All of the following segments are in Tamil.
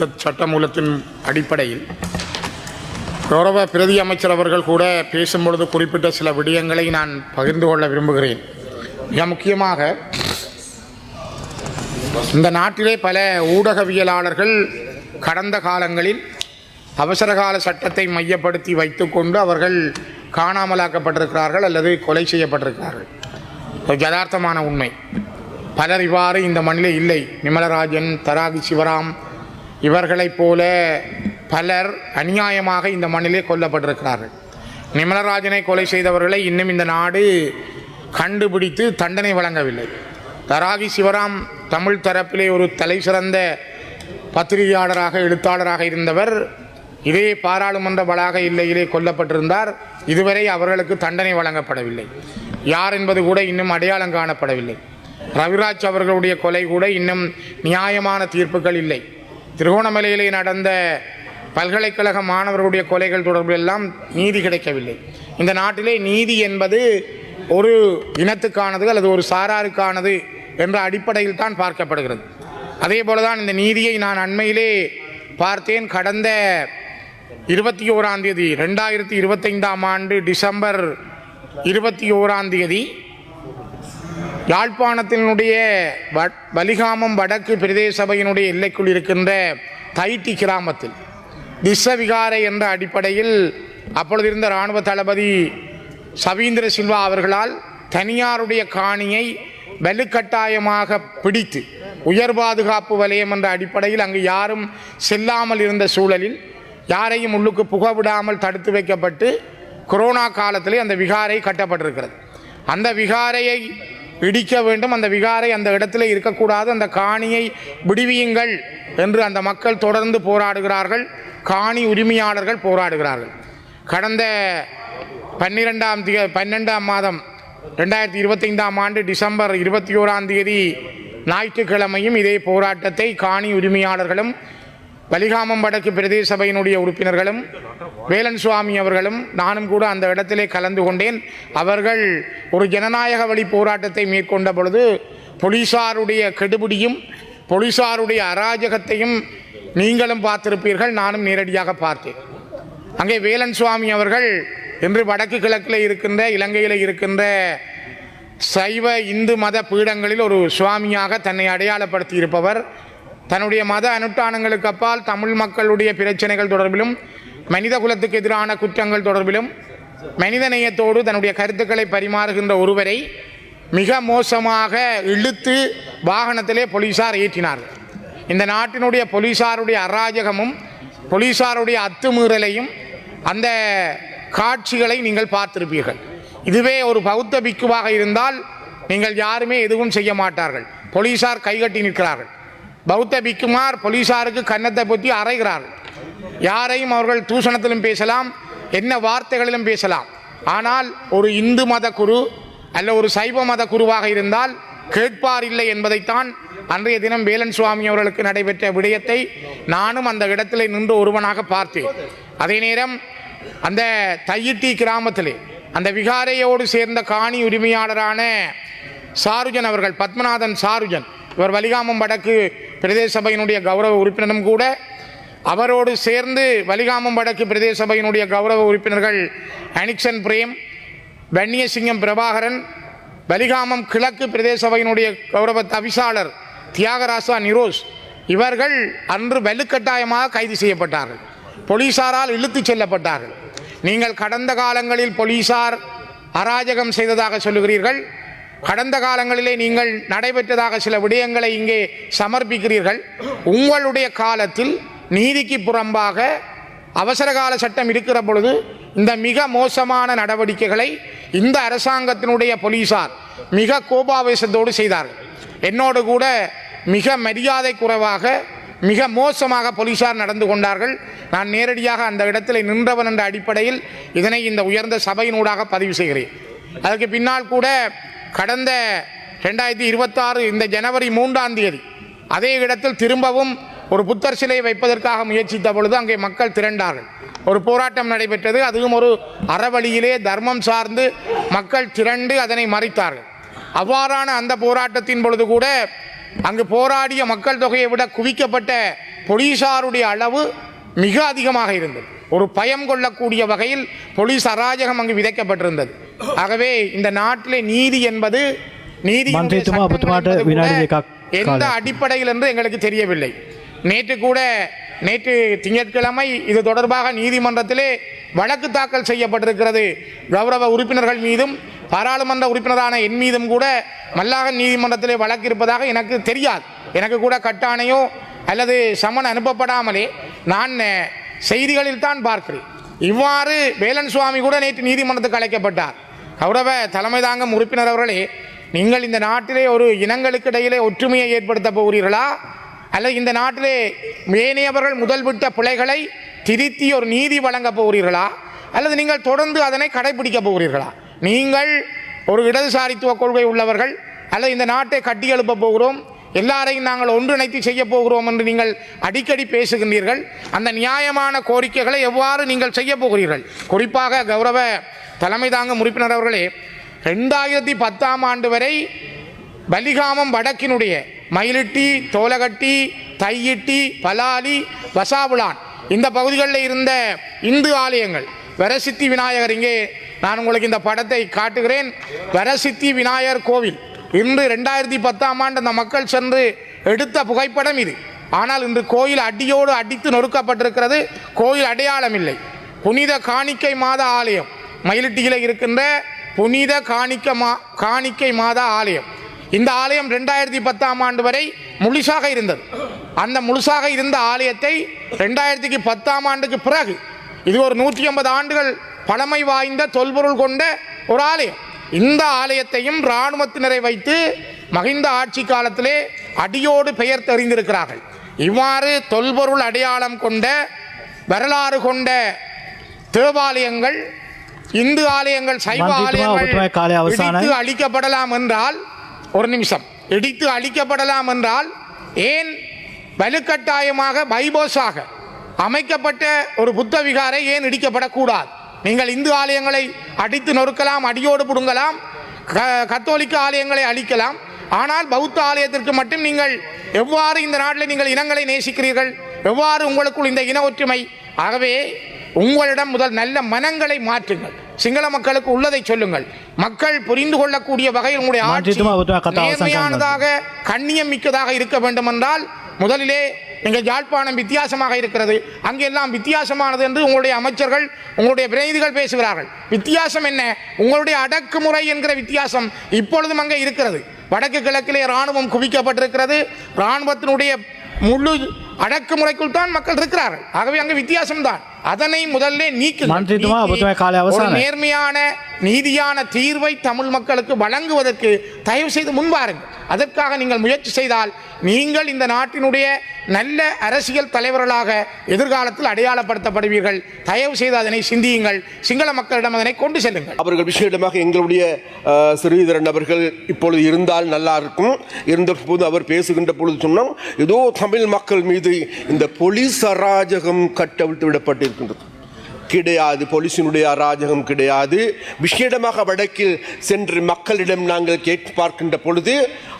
திருத்த சட்டமூலத்தின் அடிப்படையில் கௌரவ பிரதி அமைச்சர் அவர்கள் கூட பேசும்பொழுது குறிப்பிட்ட சில விடயங்களை நான் பகிர்ந்து கொள்ள விரும்புகிறேன். மிக முக்கியமாக இந்த நாட்டிலே பல ஊடகவியலாளர்கள் கடந்த காலங்களில் அவசரகால சட்டத்தை மையப்படுத்தி வைத்துக்கொண்டு அவர்கள் காணாமலாக்கப்பட்டிருக்கிறார்கள் அல்லது கொலை செய்யப்பட்டிருக்கிறார்கள். யதார்த்தமான உண்மை. பலர் இவ்வாறு இந்த மண்ணிலே இல்லை. நிமலராஜன் தராகி சிவராம் இவர்களைப் போல பலர் அநியாயமாக இந்த மண்ணிலே கொல்லப்பட்டிருக்கிறார்கள். நிமலராஜனை கொலை செய்தவர்களை இன்னும் இந்த நாடு கண்டுபிடித்து தண்டனை வழங்கவில்லை. தராகி சிவராம் தமிழ் தரப்பிலே ஒரு தலை சிறந்த பத்திரிகையாளராக எழுத்தாளராக இருந்தவர் இதே பாராளுமன்ற வளாக இல்லையிலே கொல்லப்பட்டிருந்தார். இதுவரை அவர்களுக்கு தண்டனை வழங்கப்படவில்லை. யார் என்பது கூட இன்னும் அடையாளம் காணப்படவில்லை. ரவிராஜ் அவர்களுடைய கொலை கூட இன்னும் நியாயமான தீர்ப்புகள் இல்லை. திருகோணமலையிலே நடந்த பல்கலைக்கழக மாணவர்களுடைய கொலைகள் தொடர்பிலெல்லாம் நீதி கிடைக்கவில்லை. இந்த நாட்டிலே நீதி என்பது ஒரு இனத்துக்கானது அல்லது ஒரு சாராருக்கானது என்ற அடிப்படையில் தான் பார்க்கப்படுகிறது. அதே போல தான் இந்த நீதியை நான் அண்மையிலே பார்த்தேன். கடந்த இருபத்தி ஓராந்தேதி ரெண்டாயிரத்தி இருபத்தைந்தாம் ஆண்டு டிசம்பர் இருபத்தி ஓராந்தேதி யாழ்ப்பாணத்தினுடைய வ- வலிகாமம் வடக்கு பிரதேச சபையினுடைய எல்லைக்குள் இருக்கின்ற தைட்டி கிராமத்தில் திஸ்ஸவிகாரை என்ற அடிப்படையில் அப்பொழுது இருந்த இராணுவ தளபதி சவீந்திர சில்வா அவர்களால் தனியாருடைய காணியை வலுக்கட்டாயமாக பிடித்து உயர் பாதுகாப்பு வலயம் என்ற அடிப்படையில் அங்கு யாரும் செல்லாமல் இருந்த சூழலில் யாரையும் உள்ளுக்கு புக விடாமல் தடுத்து வைக்கப்பட்டு கொரோனா காலத்திலே அந்த விகாரை கட்டப்பட்டிருக்கிறது. அந்த விகாரையை இடிக்க வேண்டும். அந்த விகாரை அந்த இடத்துல இருக்கக்கூடாது. அந்த காணியை விடுவியுங்கள் என்று அந்த மக்கள் தொடர்ந்து போராடுகிறார்கள். காணி உரிமையாளர்கள் போராடுகிறார்கள். கடந்த பன்னிரெண்டாம் தே பன்னெண்டாம் மாதம் ரெண்டாயிரத்தி இருபத்தைந்தாம் ஆண்டு டிசம்பர் இருபத்தி ஓராம் தேதி ஞாயிற்றுக்கிழமையும் இதே போராட்டத்தை காணி உரிமையாளர்களும் வலிகாமம் வடக்கு பிரதேச சபையினுடைய உறுப்பினர்களும் வேலன் சுவாமி அவர்களும் நானும் கூட அந்த இடத்திலே கலந்து கொண்டேன். அவர்கள் ஒரு ஜனநாயக வழி போராட்டத்தை மேற்கொண்ட பொழுது போலீசாருடைய கெடுபிடியும் போலீசாருடைய அராஜகத்தையும் நீங்களும் பார்த்திருப்பீர்கள் நானும் நேரடியாக பார்த்தேன். அங்கே வேலன் சுவாமி அவர்கள் இன்று வடக்கு கிழக்கில் இருக்கின்ற இலங்கையில் இருக்கின்ற சைவ இந்து மத பீடங்களில் ஒரு சுவாமியாக தன்னை அடையாளப்படுத்தி இருப்பவர் தன்னுடைய மத அனுஷ்டானங்களுக்கு அப்பால் தமிழ் மக்களுடைய பிரச்சனைகள் தொடர்பிலும் மனித குலத்துக்கு எதிரான குற்றங்கள் தொடர்பிலும் மனித நேயத்தோடு தன்னுடைய கருத்துக்களை பரிமாறுகின்ற ஒருவரை மிக மோசமாக இழுத்து வாகனத்திலே போலீசார் ஏற்றினார்கள். இந்த நாட்டினுடைய போலீசாருடைய அராஜகமும் போலீசாருடைய அத்துமீறலையும் அந்த காட்சிகளை நீங்கள் பார்த்திருப்பீர்கள். இதுவே ஒரு பௌத்த பிக்குவாக இருந்தால் நீங்கள் யாருமே எதுவும் செய்ய மாட்டார்கள். போலீசார் கைகட்டி நிற்கிறார்கள். பௌத்த பிக்குமார் போலீசாருக்கு கன்னத்தை பற்றி அறைகிறார். யாரையும் அவர்கள் தூஷணத்திலும் பேசலாம் என்ன வார்த்தைகளிலும் பேசலாம். ஆனால் ஒரு இந்து மத குரு அல்ல ஒரு சைவ மத குருவாக இருந்தால் கேட்பார் இல்லை என்பதைத்தான் அன்றைய தினம் வேலன் சுவாமி அவர்களுக்கு நடைபெற்ற விடயத்தை நானும் அந்த இடத்திலே நின்று ஒருவனாக பார்த்தேன். அதே நேரம் அந்த தையிட்டி கிராமத்திலே அந்த விகாரையோடு சேர்ந்த காணி உரிமையாளரான சாருஜன் அவர்கள் பத்மநாதன் சாருஜன் இவர் வலிகாமம் வடக்கு பிரதேச சபையினுடைய கௌரவ உறுப்பினரும் கூட அவரோடு சேர்ந்து வலிகாமம் வடக்கு பிரதேச சபையினுடைய கௌரவ உறுப்பினர்கள் அனிக்சன் பிரேம் வன்னியசிங்கம் பிரபாகரன் வலிகாமம் கிழக்கு பிரதேச சபையினுடைய கௌரவ தவிசாளர் தியாகராசா நிரோஸ் இவர்கள் அன்று வலுக்கட்டாயமாக கைது செய்யப்பட்டார்கள். போலீசாரால் இழுத்துச் செல்லப்பட்டார்கள். நீங்கள் கடந்த காலங்களில் போலீசார் அராஜகம் செய்ததாக சொல்லுகிறீர்கள். கடந்த காலங்களிலே நீங்கள் நடைபெற்றதாக சில விடயங்களை இங்கே சமர்ப்பிக்கிறீர்கள். உங்களுடைய காலத்தில் நீதிக்கு புறம்பாக அவசரகால சட்டம் இருக்கிற பொழுது இந்த மிக மோசமான நடவடிக்கைகளை இந்த அரசாங்கத்தினுடைய போலீசார் மிக கோபாவேசத்தோடு செய்தார்கள். என்னோடு கூட மிக மரியாதை குறைவாக மிக மோசமாக போலீசார் நடந்து கொண்டார்கள். நான் நேரடியாக அந்த இடத்தில் நின்றவன் என்ற அடிப்படையில் இதனை இந்த உயர்ந்த சபையினூடாக பதிவு செய்கிறேன். அதற்கு பின்னால் கூட கடந்த ரெண்டாயிரத்தி இருபத்தாறு இந்த ஜனவரி மூன்றாம் தேதி அதே இடத்தில் திரும்பவும் ஒரு புத்தர் சிலையை வைப்பதற்காக முயற்சித்த பொழுது அங்கே மக்கள் திரண்டார்கள். ஒரு போராட்டம் நடைபெற்றது அதுவும் ஒரு அறவழியிலே தர்மம் சார்ந்து மக்கள் திரண்டு அதனை மறித்தார்கள். அவ்வாறான அந்த போராட்டத்தின் பொழுது கூட அங்கு போராடிய மக்கள் தொகையை விட குவிக்கப்பட்ட போலீசாருடைய அளவு மிக அதிகமாக இருந்தது. ஒரு பயம் கொள்ளக்கூடிய வகையில் பொலிஸ் அராஜகம் அங்கு விதைக்கப்பட்டிருந்தது. ஆகவே இந்த நாட்டிலே நீதி என்பது நீதி எந்த அடிப்படையில் என்று எங்களுக்கு தெரியவில்லை. நேற்று கூட நேற்று திங்கட்கிழமை இது தொடர்பாக நீதிமன்றத்திலே வழக்கு தாக்கல் செய்யப்பட்டிருக்கிறது. கௌரவ உறுப்பினர்கள் மீதும் பாராளுமன்ற உறுப்பினரான என் மீதும் கூட மல்லாகன் நீதிமன்றத்திலே வழக்கு இருப்பதாக எனக்கு தெரியாது. எனக்கு கூட கட்டாணையோ அல்லது சமன் அனுப்பப்படாமலே நான் செய்திகளில் தான் பார்க்கிறேன். இவ்வாறு வேலன் சுவாமி கூட நேற்று நீதிமன்றத்துக்கு அழைக்கப்பட்டார். கௌரவ தலைமை தாங்கும் உறுப்பினர் அவர்களே நீங்கள் இந்த நாட்டிலே ஒரு இனங்களுக்கு இடையிலே ஒற்றுமையை ஏற்படுத்த போகிறீர்களா? அல்லது இந்த நாட்டிலே ஏனையவர்கள் முதல் விட்ட பிழைகளை திருத்தி ஒரு நீதி வழங்கப் போகிறீர்களா? அல்லது நீங்கள் தொடர்ந்து அதனை கடைபிடிக்க போகிறீர்களா? நீங்கள் ஒரு இடதுசாரித்துவ கொள்கை உள்ளவர்கள் அல்லது இந்த நாட்டை கட்டி எழுப்ப போகிறோம் எல்லாரையும் நாங்கள் ஒன்றிணைத்து செய்ய போகிறோம் என்று நீங்கள் அடிக்கடி பேசுகின்றீர்கள். அந்த நியாயமான கோரிக்கைகளை எவ்வாறு நீங்கள் செய்ய போகிறீர்கள்? குறிப்பாக கௌரவ தலைமை தாங்கும் உறுப்பினர் அவர்களே ரெண்டாயிரத்தி பத்தாம் ஆண்டு வரை பலிகாமம் வடக்கினுடைய மயிலிட்டி தோலகட்டி தையிட்டி பலாலி வசாபுலான் இந்த பகுதிகளில் இருந்த இந்து ஆலயங்கள். வரசித்தி விநாயகர் இங்கே. நான் உங்களுக்கு இந்த படத்தை காட்டுகிறேன். வரசித்தி விநாயகர் கோவில். இன்று ரெண்டாயிரத்தி பத்தாம் ஆண்டு அந்த மக்கள் சென்று எடுத்த புகைப்படம் இது. ஆனால் இன்று கோயில் அடியோடு அடித்து நொறுக்கப்பட்டிருக்கிறது. கோயில் அடையாளம் இல்லை. புனித காணிக்கை மாத ஆலயம். மயிலிட்டியில் இருக்கின்ற புனித காணிக்க மா காணிக்கை மாதா ஆலயம். இந்த ஆலயம் ரெண்டாயிரத்தி பத்தாம் ஆண்டு வரை முழுசாக இருந்தது. அந்த முழுசாக இருந்த ஆலயத்தை ரெண்டாயிரத்திக்கு பத்தாம் ஆண்டுக்கு பிறகு இது ஒரு நூற்றி ஐம்பது ஆண்டுகள் பழமை வாய்ந்த தொல்பொருள் கொண்ட ஒரு ஆலயம். இந்த ஆலயத்தையும் இராணுவத்தினரை வைத்து மகிந்த ஆட்சி காலத்திலே அடியோடு பெயர் தெரிந்திருக்கிறார்கள் இவ்வாறு தொல்பொருள் அடையாளம் கொண்ட வரலாறு கொண்ட தேவாலயங்கள் இந்து ஆலயங்கள் சைவ ஆலயங்கள். இடித்து அழிக்கப்படலாம் என்றால் ஒரு நிமிஷம் இடித்து அழிக்கப்படலாம் என்றால் ஏன் வலுக்கட்டாயமாக பைபோஸாக அமைக்கப்பட்ட ஒரு புத்த விகாரை ஏன் இடிக்கப்படக்கூடாது நீங்கள் இந்து ஆலயங்களை அடித்து நொறுக்கலாம் அடியோடு பிடுங்கலாம் க- கத்தோலிக்க ஆலயங்களை அழிக்கலாம். ஆனால் பௌத்த ஆலயத்திற்கு மட்டும் நீங்கள் எவ்வாறு இந்த நாட்டில் நீங்கள் இனங்களை நேசிக்கிறீர்கள்? எவ்வாறு உங்களுக்குள் இந்த இன ஒற்றுமை? ஆகவே உங்களிடம் முதல் நல்ல மனங்களை மாற்றுங்கள். சிங்கள மக்களுக்கு உள்ளதை சொல்லுங்கள். மக்கள் புரிந்து கொள்ளக்கூடிய வகையில் உங்களுடைய ஆட்சி நேர்மையானதாக கண்ணியம் மிக்கதாக இருக்க வேண்டும் என்றால் முதலிலே நீங்கள் யாழ்ப்பாணம் வித்தியாசமாக இருக்கிறது. அங்கெல்லாம் வித்தியாசமானது என்று உங்களுடைய அமைச்சர்கள் உங்களுடைய பிரதிநிதிகள் பேசுகிறார்கள். வித்தியாசம் என்ன? உங்களுடைய அடக்குமுறை என்கிற வித்தியாசம் இப்பொழுதும் அங்கே இருக்கிறது. வடக்கு கிழக்கிலே இராணுவம் குவிக்கப்பட்டிருக்கிறது. இராணுவத்தினுடைய முழு அடக்குமுறைக்குள் தான் மக்கள் இருக்கிறார்கள். ஆகவே அங்கே வித்தியாசம்தான். அதனை முதல்ல நீக்கு. நேர்மையான நீதியான தீர்வை தமிழ் மக்களுக்கு வழங்குவதற்கு தயவு செய்து முன்வாருங்கள் அதற்காக நீங்கள் முயற்சி செய்தால் நீங்கள் இந்த நாட்டினுடைய நல்ல அரசியல் தலைவர்களாக எதிர்காலத்தில் அடையாளப்படுத்தப்படுவீர்கள். தயவு செய்து அதனை சிந்தியுங்கள். சிங்கள மக்களிடம் அதனை கொண்டு செல்லுங்கள். அவர்கள் விஷயமாக எங்களுடைய அஹ், அவர்கள் இப்பொழுது இருந்தால் நல்லா இருக்கும். இருந்த போது அவர் பேசுகின்ற பொழுது சொன்னோம் ஏதோ தமிழ் மக்கள் மீது இந்த பொலிஸ் அராஜகம் கட்டவிழ்த்து விடப்பட்டிருக்கின்றது. கிடையாது போலீசினுடைய அராஜகம் கிடையாது. விஷேடமாக வடக்கில் சென்று மக்களிடம் நாங்கள் கேட்டு பார்க்கின்ற பொழுது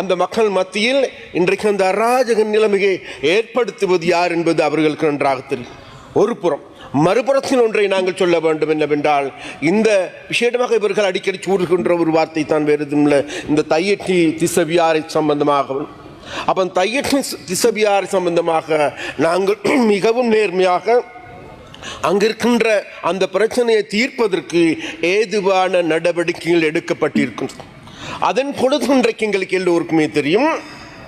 அந்த மக்கள் மத்தியில் இன்றைக்கு அந்த அராஜக நிலைமையை ஏற்படுத்துவது யார் என்பது அவர்களுக்கு நன்றாக தெரியும். ஒரு புறம் மறுபுறத்தில் ஒன்றை நாங்கள் சொல்ல வேண்டும் என்னவென்றால் இந்த விஷேடமாக இவர்கள் அடிக்கடி சூடுகின்ற ஒரு வார்த்தை தான் வேறு இல்லை. இந்த தையட்டி திசவியாரை சம்பந்தமாகவும் அப்போ தையட்டி திசவியாரை சம்பந்தமாக நாங்கள் மிகவும் நேர்மையாக அங்கிருக்கின்ற அந்த பிரச்சனையை தீர்ப்பதற்கு ஏதுவான நடவடிக்கைகள் எடுக்கப்பட்டிருக்கும். அதன் பொழுது இன்றைக்கு எங்களுக்கு எல்லோருக்குமே தெரியும்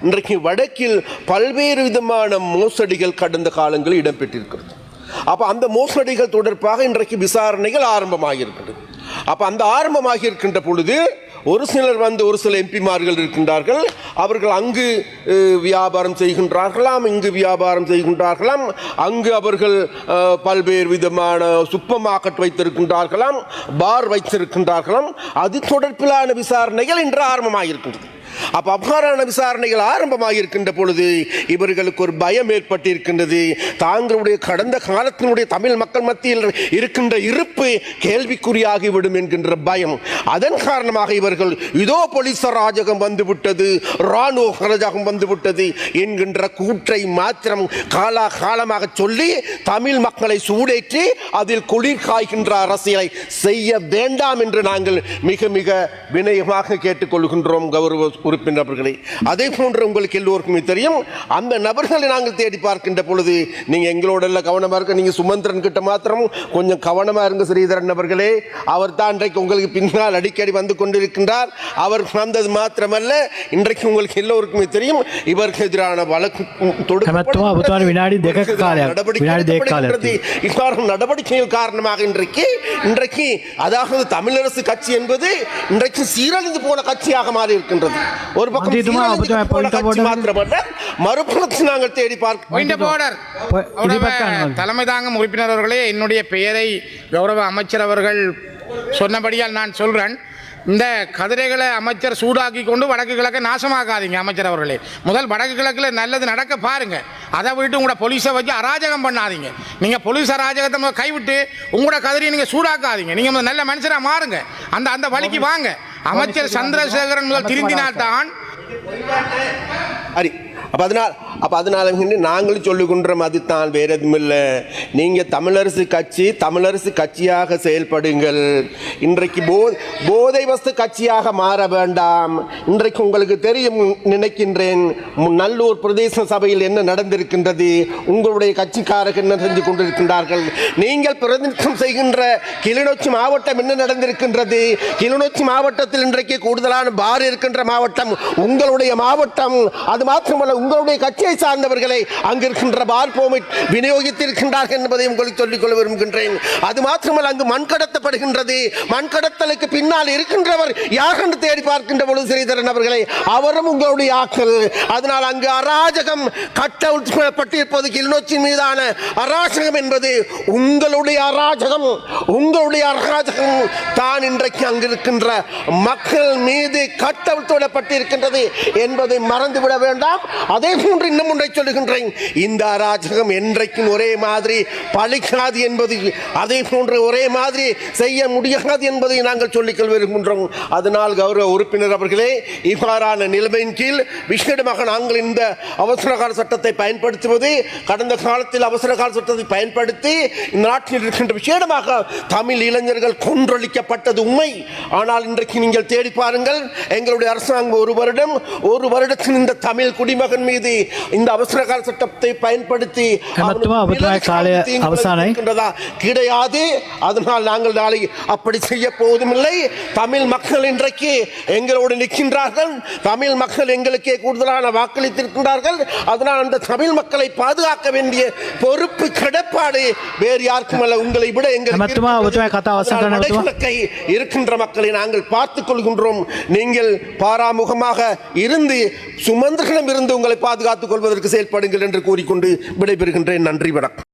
இன்றைக்கு வடக்கில் பல்வேறு விதமான மோசடிகள் கடந்த காலங்களில் இடம்பெற்றிருக்கிறது. அப்போ அந்த மோசடிகள் தொடர்பாக இன்றைக்கு விசாரணைகள் ஆரம்பமாகியிருக்கிறது. அப்போ அந்த ஆரம்பமாகி இருக்கின்ற பொழுது ஒரு சிலர் வந்து ஒரு சில எம்பிமார்கள் இருக்கின்றார்கள். அவர்கள் அங்கு வியாபாரம் செய்கின்றார்களாம் இங்கு வியாபாரம் செய்கின்றார்களாம். அங்கு அவர்கள் பல்வேறு விதமான சுப்பர் மார்க்கெட் வைத்திருக்கின்றார்களாம் பார் வைத்திருக்கின்றார்களாம். அது தொடர்பிலான விசாரணைகள் இன்று ஆரம்பமாகியிருக்கின்றது அப்ப அபகாரான விசாரணைகள் ஆரம்பமாக இருக்கின்ற பொழுது இவர்களுக்கு ஒரு பயம் ஏற்பட்டிருக்கின்றது. தாங்களுடைய கடந்த காலத்தினுடைய தமிழ் மக்கள் மத்தியில் இருக்கின்ற இருப்பு கேள்விக்குறியாகிவிடும் என்கின்ற பயம். அதன் காரணமாக இவர்கள் இதோ போலீஸ் ராஜகம் வந்துவிட்டது ராணுவ ராஜகம் வந்துவிட்டது என்கின்ற கூற்றை மாத்திரம் காலா காலமாக சொல்லி தமிழ் மக்களை சூடேற்றி அதில் குளிர் காய்கின்ற அரசியலை செய்ய வேண்டாம் என்று நாங்கள் மிக மிக வினயமாக கேட்டுக்கொள்கின்றோம் கௌரவ உறுப்பினர்களே. அதே போன்று உங்களுக்கு எல்லோருக்குமே தெரியும் அந்த நபர்களை நாங்கள் தேடி பார்க்கின்ற பொழுது நீங்கள் எங்களோட எல்லாம் கவனமாக இருக்க நீங்கள் சுமந்திரன் கிட்ட மாத்திரம் கொஞ்சம் கவனமாக இருங்க ஸ்ரீதரன் நபர்களே. அவர் தான் இன்றைக்கு உங்களுக்கு பின்னால் அடிக்கடி வந்து கொண்டிருக்கின்றார். அவர் வந்தது மாத்திரமல்ல இன்றைக்கு உங்களுக்கு எல்லோருக்குமே தெரியும் இவருக்கு எதிரான வழக்கு நடவடிக்கைகள் காரணமாக இன்றைக்கு இன்றைக்கு அதாவது தமிழரசு கட்சி என்பது இன்றைக்கு சீரழிந்து போன கட்சியாக மாறி இருக்கின்றது ஒரு பக்கம் மந்திரித்துமா, சீரழிந்து அப்போ போன point கட்சி போட- மாத்திரமல்ல மறுபுறத்தில் நாங்கள் தேடி பார்க்க பாயிண்ட் போர்டர் போ- இடிபக்க அனுமதி. தலைமை தாங்கும் உறுப்பினர் அவர்களே என்னுடைய பெயரை கௌரவ அமைச்சர் அவர்கள் சொன்னபடியால் நான் சொல்றேன். இந்த கதிரைகளை அமைச்சர் சூடாக்கி கொண்டு வடக்கு கிழக்க நாசமாக்காதீங்க அமைச்சர் அவர்களே. முதல் வடக்கு கிழக்கில் நல்லது நடக்க பாருங்க. அதை விட்டு உங்களோட போலீஸை வச்சு அராஜகம் பண்ணாதீங்க. நீங்க போலீஸ் அராஜகத்தை கைவிட்டு உங்களோட கதிரையை நீங்க சூடாக்காதீங்க. நீங்க முதல்ல நல்ல மனுஷரா மாறுங்க. அந்த அந்த வழிக்கு வாங்க. அமைச்சர் சந்திரசேகரன் முதல் திருந்தினால்தான் சரி அப்போ அதனால் அப்போ அதனால நாங்களும் நாங்களும் மாதிரி தான் வேற எதுவும் இல்லை. நீங்கள் தமிழரசு கட்சி தமிழரசு கட்சியாக செயல்படுங்கள். இன்றைக்கு போ போதை வஸ்து கட்சியாக மாற வேண்டாம். இன்றைக்கு உங்களுக்கு தெரியும் நினைக்கின்றேன் நல்லூர் பிரதேச சபையில் என்ன நடந்திருக்கின்றது உங்களுடைய கட்சிக்காரர்கள் என்ன செஞ்சு கொண்டிருக்கின்றார்கள். நீங்கள் பிரதிநிதித்துவம் செய்கின்ற கிளிநொச்சி மாவட்டம் என்ன நடந்திருக்கின்றது? கிளிநொச்சி மாவட்டத்தில் இன்றைக்கு கூடுதலான பார் இருக்கின்ற மாவட்டம் உங்களுடைய மாவட்டம். அது மாத்திரமல்ல உங்களுடைய கட்சியை சார்ந்தவர்களை அங்கிருக்கின்ற பார் விநியோகித்திருக்கின்றார்கள் என்பதை உங்களுக்கு சொல்லிக்கொள்ள விரும்புகின்றேன். அது மாத்திரமல்ல அங்கு மண் கடத்தப்படுகின்றது. மண் கடத்தலுக்கு பின்னால் இருக்கின்றவர் யார் என்று தேடி பார்க்கின்ற பொழுது ஸ்ரீதரன் அவர்களை அவரும் உங்களுடைய ஆக்கள் அதனால் அங்கு அராஜகம் கட்டப்பட்டிருப்பது கிளிநொச்சி மீதான அராஜகம் என்பது உங்களுடைய அராஜகம் உங்களுடைய அராஜகம் தான் இன்றைக்கு அங்கிருக்கின்ற மக்கள் மீது கட்டவிழ்த்துவிடப்பட்டிருக்கின்றது என்பதை மறந்துவிட வேண்டாம். அதே போன்று இன்னும் ஒன்றை சொல்லுகின்றேன். இந்த அராஜகம் என்றைக்கும் ஒரே மாதிரி பழிக்காது என்பது அதே போன்று ஒரே மாதிரி செய்ய முடியாது என்பதை நாங்கள் சொல்லிக்கொள் விரும்புகின்றோம். அதனால் கௌரவ உறுப்பினர் அவர்களே இவ்வாறான நிலைமையின் கீழ் விசேடமாக நாங்கள் இந்த அவசர கால சட்டத்தை பயன்படுத்துவது கடந்த காலத்தில் அவசர கால சட்டத்தை பயன்படுத்தி நாட்டில் இருக்கின்ற விசேடமாக தமிழ் இளைஞர்கள் கொன்றொழிக்கப்பட்டது உண்மை. ஆனால் இன்றைக்கு நீங்கள் தேடி பாருங்கள் எங்களுடைய அரசாங்கம் ஒரு வருடம் ஒரு வருடத்தில் இந்த தமிழ் குடிமகன் மீது இந்த அவசர கால சட்டத்தை பயன்படுத்தி? கிடையாது. அதனால் நாங்கள் நாளை அப்படி செய்ய போவதுமில்லை. தமிழ் மக்கள் இன்றைக்கு எங்களோடு நிற்கின்றார்கள். தமிழ் மக்கள் எங்களுக்கே கூடுதலான வாக்களித்திருக்கின்றார்கள். அதனால் அந்த தமிழ் மக்களை பாதுகாக்க வேண்டிய பொறுப்பு கடப்பாடு வேறு யாருக்கும் அல்ல. உங்களை விட எங்களுக்கு இருக்கின்ற மக்களை நாங்கள் பார்த்துக் கொள்கின்றோம். நீங்கள் பாராமுகமாக இருந்து சுமந்திரனிடம் இருந்து உங்களை பாதுகாத்துக் கொள்வதற்கு செயல்படுங்கள் என்று கூறிக்கொண்டு விடைபெறுகின்றேன். நன்றி வணக்கம்.